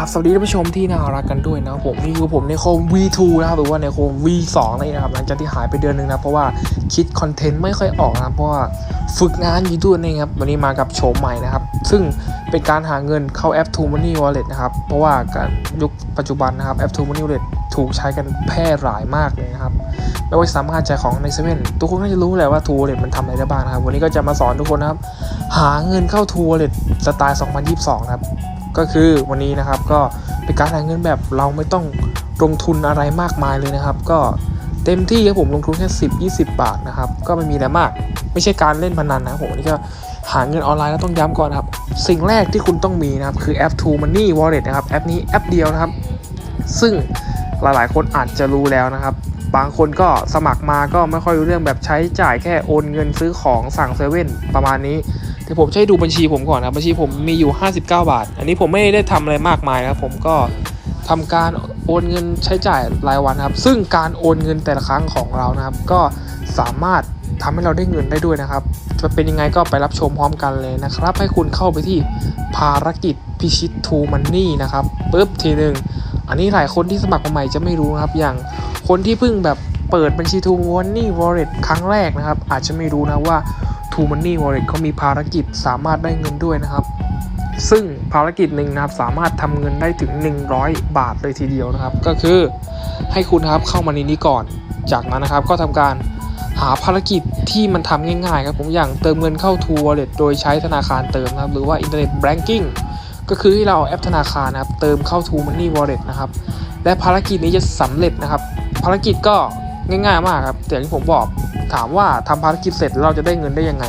ครับสวัสดีท่านผู้ชมที่น่ารักกันด้วยนะผมนี่คือผมในโคม V2 นะครับหรือว่าในโคม V2 นั่นะครับหลังจากที่หายไปเดือนหนึ่งนะเพราะว่าคิดคอนเทนต์ไม่ค่อยออกนะเพราะว่าฝึกงานอยู่ด้วยนั่นเองครับวันนี้มากับโฉมใหม่นะครับ ซึ่งเป็นการหาเงินเข้าแอป t o Money Wallet นะครับเพราะว่าการยุคปัจจุบันนะครับแอป t o Money Wallet ถูกใช้กันแพร่หลายมากเลยนะครับไม่ว่าจะสามารถจ่ายของในเซเว่นทุกคนก็จะรู้แหละว่า True Wallet มันทำอะไรได้บ้างนะครับวันนี้ก็จะมาสอนทุกคนนะครับหาเงินเข้า True Wallet สไตล์ 2022 นะครับ ก็คือวันนี้นะครับก็เป็นการหาเงินแบบเราไม่ต้องลงทุนอะไรมากมายเลยนะครับ ก็เต็มที่ครับผมลงทุนแค่ 10 20 บาทนะครับ ก็ไม่มีอะไรมาก ไม่ใช่การเล่นพนันนะครับผมอันนี้ก็หาเงินออนไลน์แล้วต้องย้ำก่อนครับ สิ่งแรกที่คุณต้องมีนะครับ คือแอป True Money Wallet นะครับ แอปนี้แอปเดียวนะครับ ซึ่งหลายๆ คนอาจจะรู้แล้วนะครับ บางคนก็สมัครมาก็ไม่ค่อยรู้เรื่องแบบใช้จ่ายแค่โอนเงินซื้อของสั่งเซเว่นประมาณนี้เดี๋ยวผมจะให้ดูบัญชีผมก่อนนะบัญชีผมมีอยู่ 59 บาท อันนี้ผมไม่ได้ทำอะไรมากมายนะครับผมก็ทำการโอนเงินใช้จ่ายรายวันครับ ซึ่งการโอนเงินแต่ละครั้งของเรานะครับ ก็สามารถทำให้เราได้เงินได้ด้วยนะครับ จะเป็นยังไงก็ไปรับชมพร้อมกันเลยนะครับ ให้คุณเข้าไปที่ภารกิจพิชิตทูมันนี่นะครับปุ๊บทีหนึ่ง อันนี้หลายคนที่สมัครมาใหม่จะไม่รู้นะครับ อย่างคนที่เพิ่งแบบเปิดบัญชี t ู Money Wallet ครั้งแรกนะครับ อาจจะไม่รู้นะว่า t ู Money Wallet เขามีภารกิจสามารถได้เงินด้วยนะครับ ซึ่งภารกิจหนึ่งนะครับสามารถทำเงินได้ถึง 100 บาทเลยทีเดียวนะครับ ก็คือให้คุณครับเข้ามาในนี้ก่อน จากนั้นนะครับก็ทำการหาภารกิจที่มันทำง่ายๆครับผมอย่างเติมเงินเข้า t ู Wallet โดยใช้ธนาคารเติมนะครับ หรือว่า Internet Banking ก็ ก็คือให้เราเอาแอปธนาคารนะครับ เติมเข้า t ู Money Wallet นะครับ และภารกิจนี้จะสำเร็จนะครับ ภารกิจก็ง่ายๆมากครับอย่างที่ผมบอกถามว่าทำภารกิจเสร็จเราจะได้เงินได้ยังไง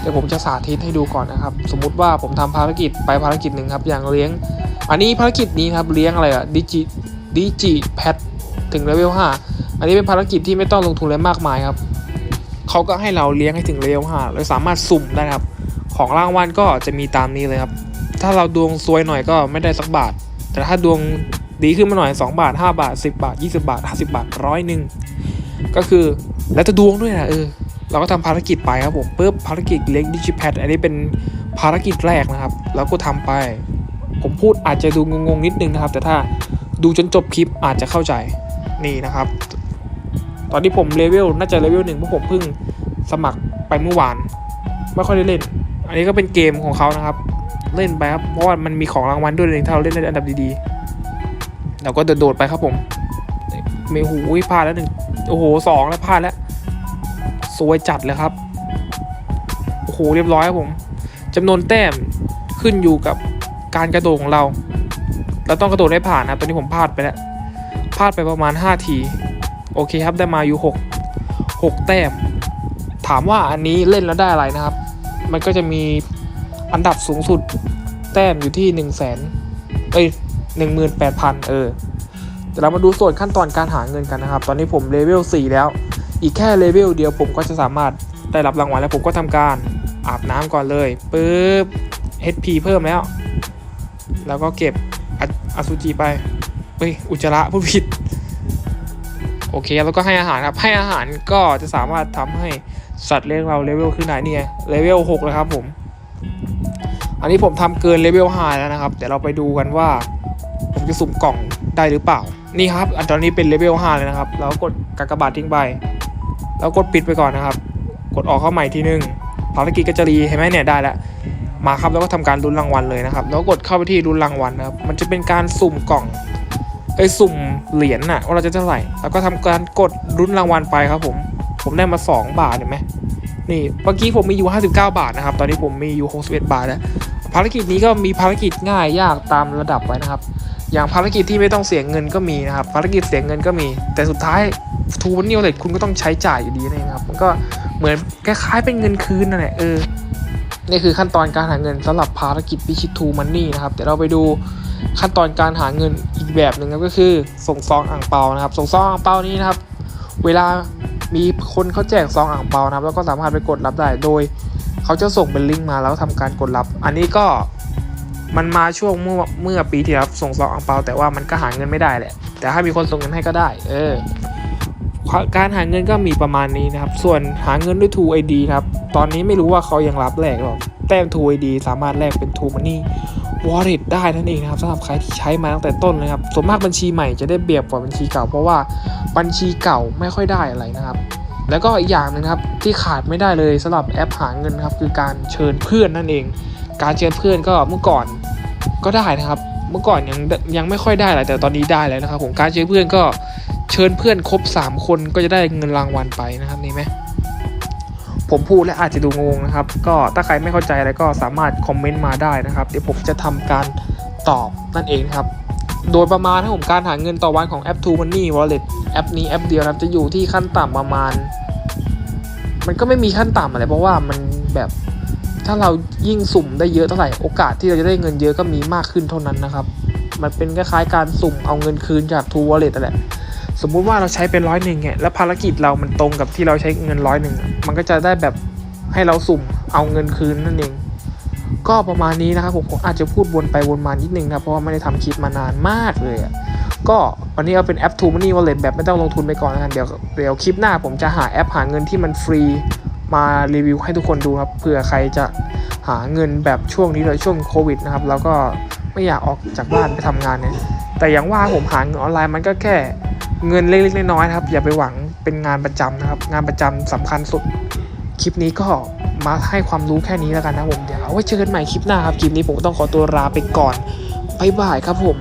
เดี๋ยวผมจะสาธิตให้ดูก่อนนะครับ สมมุติว่าผมทำภารกิจไปภารกิจหนึ่งครับ อย่างเลี้ยง อันนี้ภารกิจนี้ครับเลี้ยงอะไรอะดิจิดิจิแพทถึงเลเวล5อันนี้เป็นภารกิจที่ไม่ต้องลงทุนอะไรมากมายครับเขาก็ให้เราเลี้ยงให้ถึงเลเวล5เราสามารถสุ่มได้ครับ ของรางวัลก็จะมีตามนี้เลยครับ ถ้าเราดวงซวยหน่อยก็ไม่ได้สักบาท แต่ถ้าดวงดีขึ้นมาหน่อย 2 บาท 5 บาท 10 บาท 20 บาท 50 บาทร้อยหนึ่งก็คือแล้วจะดวงด้วยนะเออเราก็ทำภารกิจไปครับผมปุ๊บภารกิจเล็กดิจิแพดอันนี้เป็นภารกิจแรกนะครับ แล้วก็ทำไป ผมพูดอาจจะดูงงๆนิดนึงนะครับ แต่ถ้าดูจนจบคลิปอาจจะเข้าใจนี่นะครับ ตอนที่ผมเลเวลน่าจะเลเวลหนึ่งเพราะผมเพิ่งสมัครไปเมื่อวาน ไม่ค่อยได้เล่น อันนี้ก็เป็นเกมของเขานะครับ เล่นไปครับ เพราะว่ามันมีของรางวัลด้วยเลยถ้าเราเล่นในอันดับดีๆ เราก็โดดไปครับผมเมหูยพลาดแล้วหนึ่งโอ้โหสองแล้วพลาดแล้วสวยจัดเลยครับ โอ้โหเรียบร้อยครับผมจำนวนแต้มขึ้นอยู่กับการกระโดดของเรา เราต้องกระโดดให้ผ่านนะตอนนี้ผมพลาดไปแล้วพลาดไปประมาณ 5 ที โอเคครับได้มาอยู่ 6 6 แต้ม ถามว่าอันนี้เล่นแล้วได้อะไรนะครับ มันก็จะมี อันดับสูงสุด แต้มอยู่ที่ 1 0 0 0 0แสนเอ้ย18,000เออเดี๋ยวเรามาดูส่วนขั้นตอนการหาเงินกันนะครับ ตอนนี้ผมเลเวล4แล้ว อีกแค่เลเวลเดียวผมก็จะสามารถได้รับรางวัลแล้วผมก็ทำการอาบน้ำก่อนเลยปึ๊บ HP เพิ่มแล้ว แล้วก็เก็บออสุจิไปเฮ้ยอุจจาระผู้ผิด โอเคแล้วก็ให้อาหารครับ ให้อาหารก็จะสามารถทำให้สัตว์เลี้ยงเราเลเวลขึ้นไหนเนี่ยเลเวล6แล้วครับผม อันนี้ผมทำเกินเลเวล5แล้วนะครับเดี๋ยวเราไปดูกันว่า ผมจะสุ่มกล่องได้หรือเปล่า นี่ครับ อันตอนนี้เป็นเลเวล5เลยนะครับ แล้วกดกากบาททิ้งไป แล้วกดปิดไปก่อนนะครับ กดออกเข้าใหม่ทีนึงภารกิจก็จะรีเห็นไหมเนี่ยได้แล้ว มาครับแล้วก็ทำการลุ้นรางวัลเลยนะครับ แล้วกดเข้าไปที่ลุ้นรางวัลนะครับ มันจะเป็นการสุ่มกล่องไอ้สุ่มเหรียญน่ะว่าเราจะเท่าไหร่ แล้วก็ทำการกดลุ้นรางวัลไปครับผม ผมได้มา 2 บาทเห็นไหม นี่เมื่อกี้ผมมีอยู่ 59 บาทนะครับ ตอนนี้ผมมีอยู่ 61 บาทแล้วภารกิจนี้ก็มีภารกิจง่ายยากตามระดับไว้นะครับ อย่างภารกิจที่ไม่ต้องเสียเงินก็มีนะครับ ภารกิจเสียเงินก็มี แต่สุดท้ายทูวันนิวเลตคุณก็ต้องใช้จ่ายอยู่ดีนะครับ มันก็เหมือนคล้ายๆเป็นเงินคืนนั่นแหละเออนี่คือขั้นตอนการหาเงินสำหรับภารกิจพิชิตทูมันนี่นะครับเดี๋ยวเราไปดูขั้นตอนการหาเงินอีกแบบหนึ่งก็คือส่งซองอ่างเปานะครับ ส่งซองอ่างเปานี้นะครับ เวลา มีคนเขาแจกซองอ่างเปานะครับแล้วก็สามารถไปกดรับได้โดยเขาจะส่งเป็นลิงก์มาแล้วทำการกดรับ อันนี้ก็มันมาช่วงเมื่อเมื่อปีที่แล้วส่งซองอ่างเปาแต่ว่ามันก็หาเงินไม่ได้แหละแต่ถ้ามีคนส่งเงินให้ก็ได้ เออ การหาเงินก็มีประมาณนี้นะครับ ส่วนหาเงินด้วย True ID นะครับ ตอนนี้ไม่รู้ว่าเขายังรับแลกหรอแต้ม True ID สามารถแลกเป็น True Money wallet ได้นั่นเองนะครับสำหรับใครที่ใช้มาตั้งแต่ต้นเลยครับส่วนมากบัญชีใหม่จะได้เปรียบกว่าบัญชีเก่า เพราะว่าบัญชีเก่าไม่ค่อยได้อะไรนะครับ แล้วก็อีกอย่างหนึงครับที่ขาดไม่ได้เลยสำหรับแอปหาเงินครับคือการเชิญเพื่อนนั่นเอง การเชิญเพื่อนก็เมื่อก่อนก็ได้นะครับ เมื่อก่อนยังยังไม่ค่อยได้อะไรแต่ตอนนี้ได้แล้วนะครับผมการเชิญเพื่อนก็ เชิญเพื่อนครบ 3 คนก็จะได้เงินรางวัลไปนะครับนี่ไหมผมพูดและอาจจะดูงงนะครับ ก็ถ้าใครไม่เข้าใจอะไรก็สามารถคอมเมนต์มาได้นะครับ เดี๋ยวผมจะทำการตอบนั่นเองครับ โดยประมาณให้ผมการหาเงินต่อวันของแอป True Money Wallet แอปนี้แอปเดียวนะครับจะอยู่ที่ขั้นต่ำประมาณ มันก็ไม่มีขั้นต่ำอะไรเพราะว่ามันแบบถ้าเรายิ่งสุ่มได้เยอะเท่าไหร่โอกาสที่เราจะได้เงินเยอะก็มีมากขึ้นเท่านั้นนะครับ มันเป็นคล้ายๆการสุ่มเอาเงินคืนจาก True Wallet แหละ สมมุติว่าเราใช้เป็นร้อยหนึ่งเนี่ยแล้วภารกิจเรามันตรงกับที่เราใช้เงินร้อยหนึ่งมันก็จะได้แบบให้เราสุ่มเอาเงินคืนนั่นเอง ก็ประมาณนี้นะครับผมผมอาจจะพูดวนไปวนมานิดนึงนะเพราะว่าไม่ได้ทำคลิปมานานมากเลยอะก็วันนี้เอาเป็นแอป True Money Wallet แบบไม่ต้องลงทุนไปก่อนแล้วกันเดี๋ยวเดี๋ยวคลิปหน้าผมจะหาแอปหาเงินที่มันฟรีมารีวิวให้ทุกคนดูครับเผื่อใครจะหาเงินแบบช่วงนี้เลยช่วงโควิดนะครับแล้วก็ไม่อยากออกจากบ้านไปทำงานเนี่ยแต่อย่างว่าผมหาเงินออนไลน์มันก็แค่ เงินเล็กๆน้อยๆครับ อย่าไปหวังเป็นงานประจำนะครับ งานประจำสำคัญสุด คลิปนี้ก็มาให้ความรู้แค่นี้แล้วกันนะผมเดี๋ยวเอาไว้เจอกันใหม่คลิปหน้าครับ คลิปนี้ผมต้องขอตัวลาไปก่อนบ๊ายบายครับผม